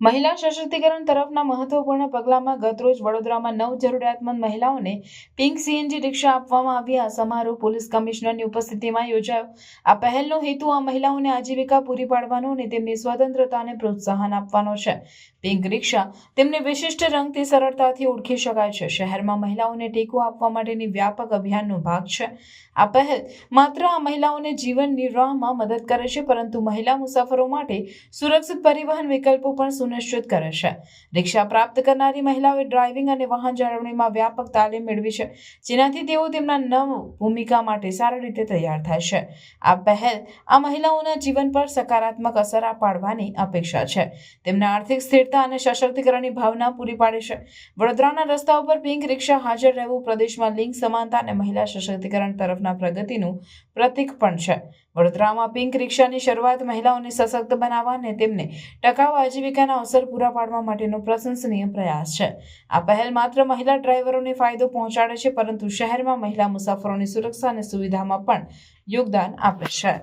મહિલા સશક્તિકરણ તરફના મહત્વપૂર્ણ પગલામાં ગતરોજ વડોદરામાં નવ જરૂરિયાતમંદ મહિલાઓને પિંક સીએનજી રિક્ષા આપવામાં આવી. આ સમારોહ પોલીસ કમિશનરની ઉપસ્થિતિમાં યોજાયો. આ પહેલનો હેતુ આ મહિલાઓને આજીવિકા પૂરી પાડવાનો અને તેમની સ્વતંત્રતાને પ્રોત્સાહન આપવાનો છે. પિંક રિક્ષા તેમને વિશિષ્ટ રંગથી સરળતાથી ઓળખી શકાય છે. શહેરમાં મહિલાઓને ટેકો આપવા માટેની વ્યાપક અભિયાનનો ભાગ છે. આ પહેલ માત્ર આ મહિલાઓને જીવન નિર્વાહમાં મદદ કરે છે, પરંતુ મહિલા મુસાફરો માટે સુરક્ષિત પરિવહન વિકલ્પો પણ સુનિશ્ચિત કરે છે. રિક્ષા પ્રાપ્ત કરનારી મહિલાઓએ ડ્રાઇવિંગ અને વાહન જાળવણીમાં વ્યાપક તાલીમ મેળવી છે, જેનાથી તેઓ તેમના નવ ભૂમિકા માટે સારી રીતે તૈયાર થાય છે. આ પહેલ આ મહિલાઓના જીવન પર સકારાત્મક અસર પાડવાની અપેક્ષા છે. તેમના આર્થિક સ્થિરતા અને સશક્તિકરણની ભાવના પૂરી પાડે છે. વડોદરાના રસ્તાઓ પર પિંક રિક્ષા હાજર રહેવું પ્રદેશમાં લિંગ સમાનતા અને મહિલા સશક્તિકરણ તરફના પ્રગતિનું પ્રતીક પણ છે. વડોદરામાં પિંક રિક્ષાની શરૂઆત મહિલાઓને સશક્ત બનાવવા અને તેમને ટકાઉ આજીવિકાના અવસર પૂરા પાડવા માટેનો પ્રશંસનીય પ્રયાસ છે. આ પહેલ માત્ર મહિલા ડ્રાઈવરોને ફાયદો પહોંચાડે છે, પરંતુ શહેરમાં મહિલા મુસાફરોની સુરક્ષા અને સુવિધામાં પણ યોગદાન આપે છે.